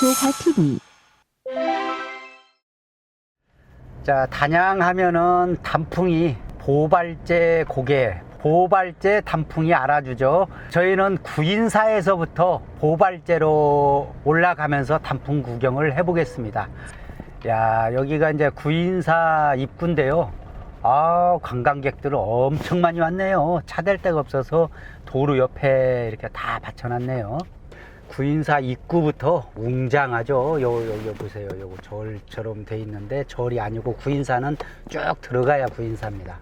조화TV 자, 단양하면은 단풍이 보발제 고개, 보발제 단풍이 알아주죠. 저희는 구인사에서부터 보발제로 올라가면서 단풍 구경을 해 보겠습니다. 야, 여기가 이제 구인사 입구인데요. 아, 관광객들 엄청 많이 왔네요. 차 댈 데가 없어서 도로 옆에 이렇게 다 받쳐놨네요. 구인사 입구부터 웅장하죠. 요, 요, 요 보세요. 요거 절처럼 돼 있는데 절이 아니고 구인사는 쭉 들어가야 구인사입니다.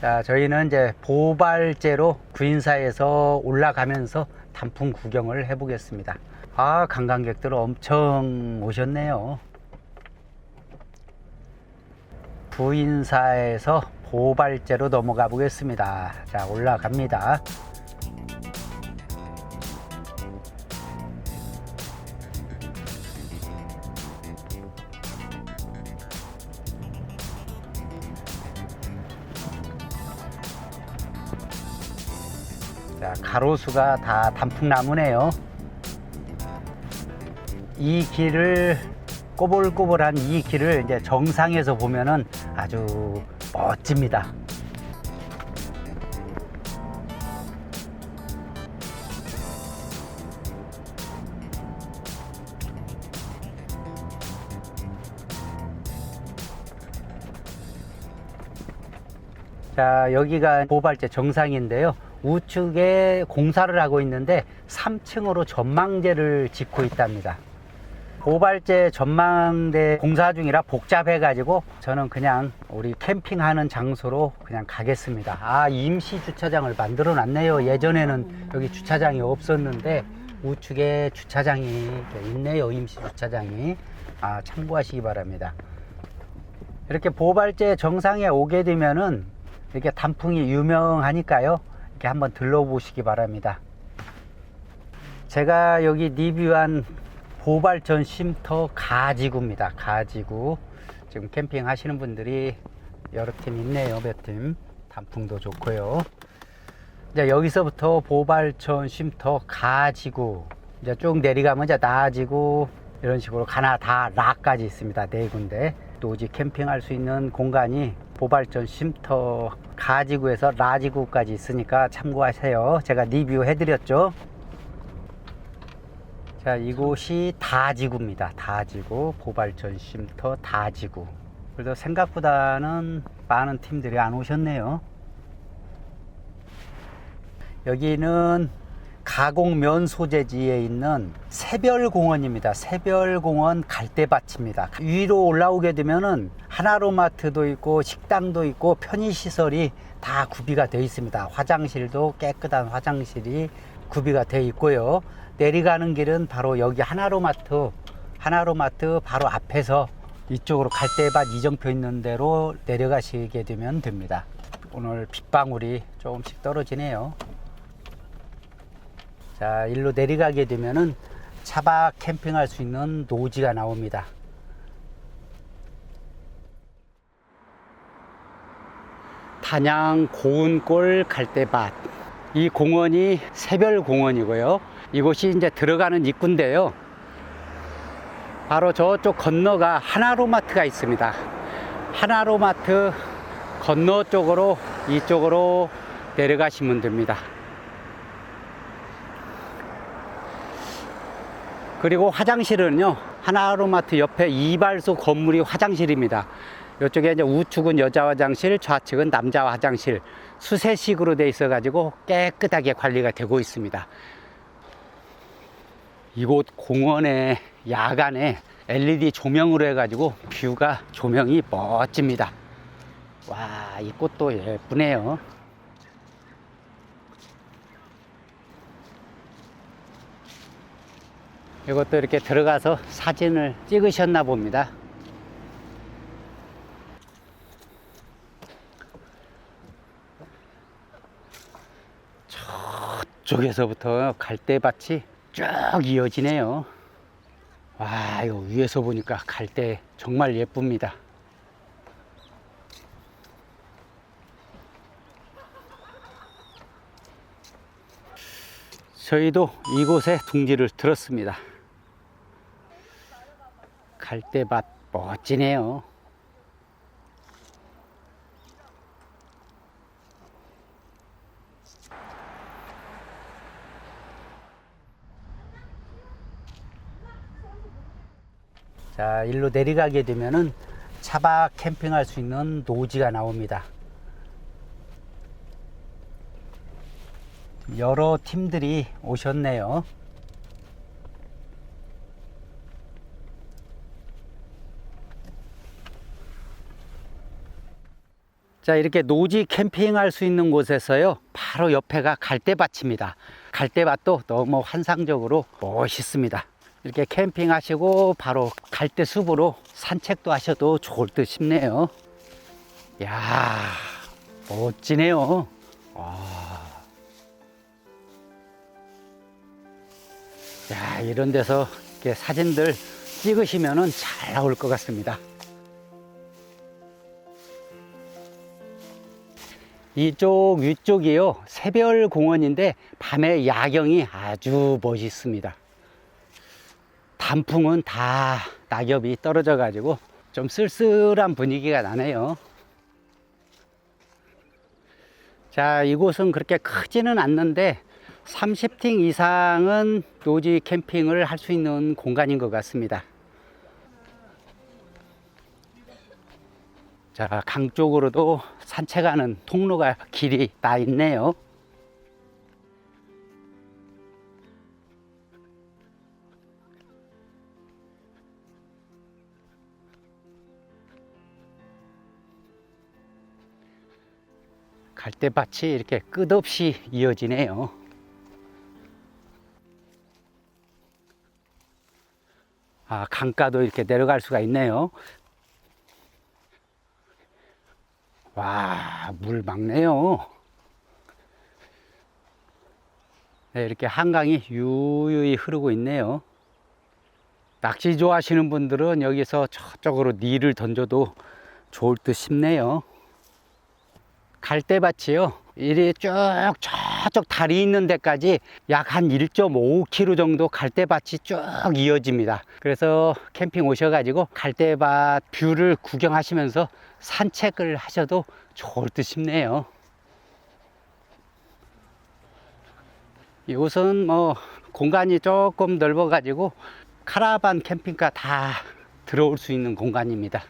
자, 저희는 이제 보발제로 구인사에서 올라가면서 단풍 구경을 해보겠습니다. 아, 관광객들 엄청 오셨네요. 구인사에서 보발제로 넘어가 보겠습니다. 자, 올라갑니다. 자, 가로수가 다 단풍나무네요. 이 길을 꼬불꼬불한 이 길을 이제 정상에서 보면은 아주 멋집니다. 자, 여기가 보발제 정상인데요. 우측에 공사를 하고 있는데 3층으로 전망대를 짓고 있답니다. 보발제 전망대 공사 중이라 복잡해 가지고 저는 그냥 우리 캠핑하는 장소로 그냥 가겠습니다. 아, 임시 주차장을 만들어 놨네요. 예전에는 여기 주차장이 없었는데 우측에 주차장이 있네요. 임시 주차장이. 아, 참고하시기 바랍니다. 이렇게 보발제 정상에 오게 되면은 이렇게 단풍이 유명하니까요. 이렇게 한번 들러보시기 바랍니다. 제가 여기 리뷰한 보발전 쉼터 가지구입니다. 가지구. 지금 캠핑 하시는 분들이 여러 팀 있네요. 몇 팀. 단풍도 좋고요. 이제 여기서부터 보발전 쉼터 가지구. 이제 쭉 내려가면 이제 나지구 이런 식으로 가나 다 라까지 있습니다. 네 군데. 또 오직 캠핑할 수 있는 공간이 보발전 쉼터 가지구에서 라지구까지 있으니까 참고하세요. 제가 리뷰해 드렸죠. 자, 이곳이 다지구입니다. 다지구 보발전 쉼터 다지구. 그래도 생각보다는 많은 팀들이 안 오셨네요. 여기는 가곡면 소재지에 있는 새별공원입니다. 새별공원 갈대밭입니다. 위로 올라오게 되면은 하나로마트도 있고 식당도 있고 편의시설이 다 구비가 되어 있습니다. 화장실도 깨끗한 화장실이 구비가 되어 있고요. 내려가는 길은 바로 여기 하나로마트, 하나로마트 바로 앞에서 이쪽으로 갈대밭 이정표 있는 대로 내려가시게 되면 됩니다. 오늘 빗방울이 조금씩 떨어지네요. 자, 일로 내려가게 되면은 차박 캠핑할 수 있는 노지가 나옵니다. 단양 고운골 갈대밭. 이 공원이 새별 공원이고요. 이곳이 이제 들어가는 입구인데요. 바로 저쪽 건너가 하나로마트가 있습니다. 하나로마트 건너 쪽으로 이쪽으로 내려가시면 됩니다. 그리고 화장실은요 하나로마트 옆에 이발소 건물이 화장실입니다. 이쪽에 이제 우측은 여자 화장실, 좌측은 남자 화장실 수세식으로 돼 있어 가지고 깨끗하게 관리가 되고 있습니다. 이곳 공원의 야간에 LED 조명으로 해가지고 뷰가 조명이 멋집니다. 와, 이 꽃도 예쁘네요. 이것도 이렇게 들어가서 사진을 찍으셨나 봅니다. 저쪽에서부터 갈대밭이 쭉 이어지네요. 와, 이거 위에서 보니까 갈대 정말 예쁩니다. 저희도 이곳에 둥지를 들었습니다. 갈대밭 멋지네요. 자, 일로 내려가게 되면은 차박 캠핑할 수 있는 노지가 나옵니다. 여러 팀들이 오셨네요. 자, 이렇게 노지 캠핑할 수 있는 곳에서요, 바로 옆에가 갈대밭입니다. 갈대밭도 너무 환상적으로 멋있습니다. 이렇게 캠핑하시고 바로 갈대 숲으로 산책도 하셔도 좋을 듯 싶네요. 야 멋지네요. 와. 야, 이런 데서 이렇게 사진들 찍으시면은 잘 나올 것 같습니다. 이쪽 위쪽이요 새별 공원인데 밤에 야경이 아주 멋있습니다. 단풍은 다 낙엽이 떨어져 가지고 좀 쓸쓸한 분위기가 나네요. 자, 이곳은 그렇게 크지는 않는데 30팀 이상은 노지 캠핑을 할 수 있는 공간인 것 같습니다. 자, 강 쪽으로도 산책하는 통로가 길이 나 있네요. 갈대밭이 이렇게 끝없이 이어지네요. 아, 강가도 이렇게 내려갈 수가 있네요. 와, 물 막네요. 네, 이렇게 한강이 유유히 흐르고 있네요. 낚시 좋아하시는 분들은 여기서 저쪽으로 닐을 던져도 좋을 듯 싶네요. 갈대밭이요. 이리 쭉 저쪽 다리 있는 데까지 약 한 1.5km 정도 갈대밭이 쭉 이어집니다. 그래서 캠핑 오셔가지고 갈대밭 뷰를 구경하시면서 산책을 하셔도 좋을 듯 싶네요. 이곳은 뭐 공간이 조금 넓어가지고 카라반 캠핑카 다 들어올 수 있는 공간입니다.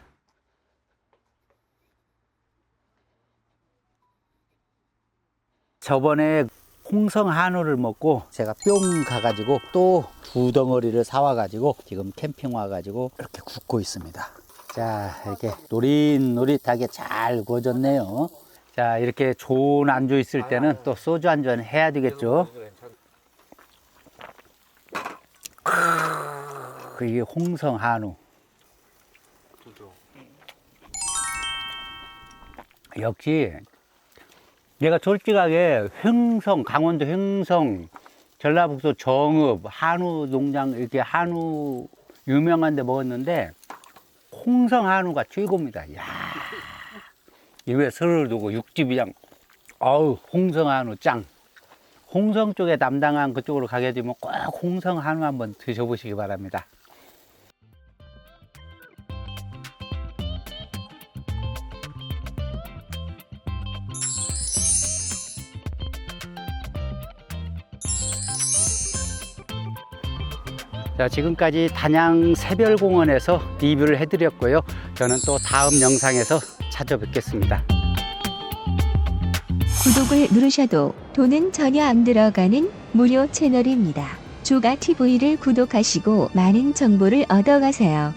저번에 홍성 한우를 먹고 제가 뿅 가가지고 또 두 덩어리를 사와가지고 지금 캠핑 와가지고 이렇게 굽고 있습니다. 자, 이렇게 노릿노릿하게 잘 구워졌네요. 자, 이렇게 좋은 안주 있을 때는 또 소주 한 잔 해야 되겠죠. 크, 이게 홍성 한우. 역시 내가 솔직하게 횡성, 강원도 횡성, 전라북도 정읍, 한우 농장, 이렇게 한우 유명한 데 먹었는데, 홍성 한우가 최고입니다. 야 입에 설을 두고 육즙이 그냥, 어우, 홍성 한우 짱. 홍성 쪽에 담당한 그쪽으로 가게 되면 꼭 홍성 한우 한번 드셔보시기 바랍니다. 자, 지금까지 단양 새별공원에서 리뷰를 해드렸고요. 저는 또 다음 영상에서 찾아뵙겠습니다. 구독을 누르셔도 돈은 전혀 안 들어가는 무료 채널입니다. 조가 TV를 구독하시고 많은 정보를 얻어가세요.